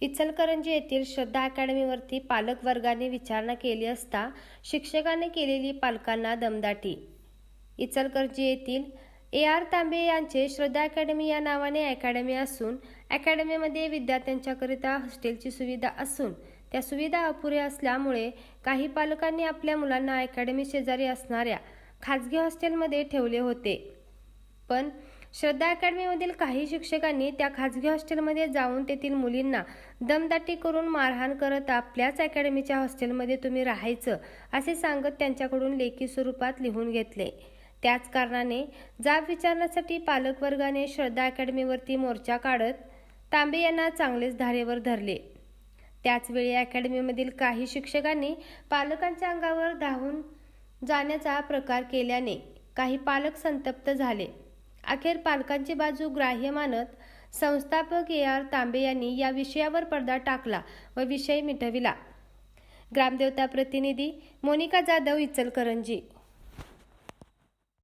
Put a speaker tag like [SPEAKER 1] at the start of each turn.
[SPEAKER 1] इचलकरंजी येथील श्रद्धा अकॅडमीवरती पालक वर्गाने विचारणा केली असता शिक्षकाने केलेली पालकांना दमदाटी. इचलकरंजी येथील ए आर तांबे यांचे श्रद्धा अकॅडमी या नावाने अकॅडमी असून अकॅडमीमध्ये विद्यार्थ्यांच्याकरिता हॉस्टेलची सुविधा असून त्या सुविधा अपुऱ्या असल्यामुळे काही पालकांनी आपल्या मुलांना अकॅडमी शेजारी असणाऱ्या खाजगी हॉस्टेलमध्ये ठेवले होते. पण श्रद्धा अकॅडमीमधील काही शिक्षकांनी त्या खाजगी हॉस्टेलमध्ये जाऊन तेथील मुलींना दमदाटी करून मारहाण करत आपल्याच अकॅडमीच्या हॉस्टेलमध्ये तुम्ही राहायचं असे सांगत त्यांच्याकडून लेखी स्वरूपात लिहून घेतले. त्याच कारणाने जाब विचारण्यासाठी पालकवर्गाने श्रद्धा अकॅडमीवरती मोर्चा काढत तांबे यांना चांगलेच धारेवर धरले. त्याचवेळी अकॅडमीमधील काही शिक्षकांनी पालकांच्या अंगावर धावून जाण्याचा प्रकार केल्याने काही पालक संतप्त झाले. अखेर पालकांची बाजू ग्राह्य मानत संस्थापक ए आर तांबे यांनी या विषयावर पडदा टाकला व विषय मिटविला. ग्रामदेवता प्रतिनिधी मोनिका जाधव इचलकरंजी.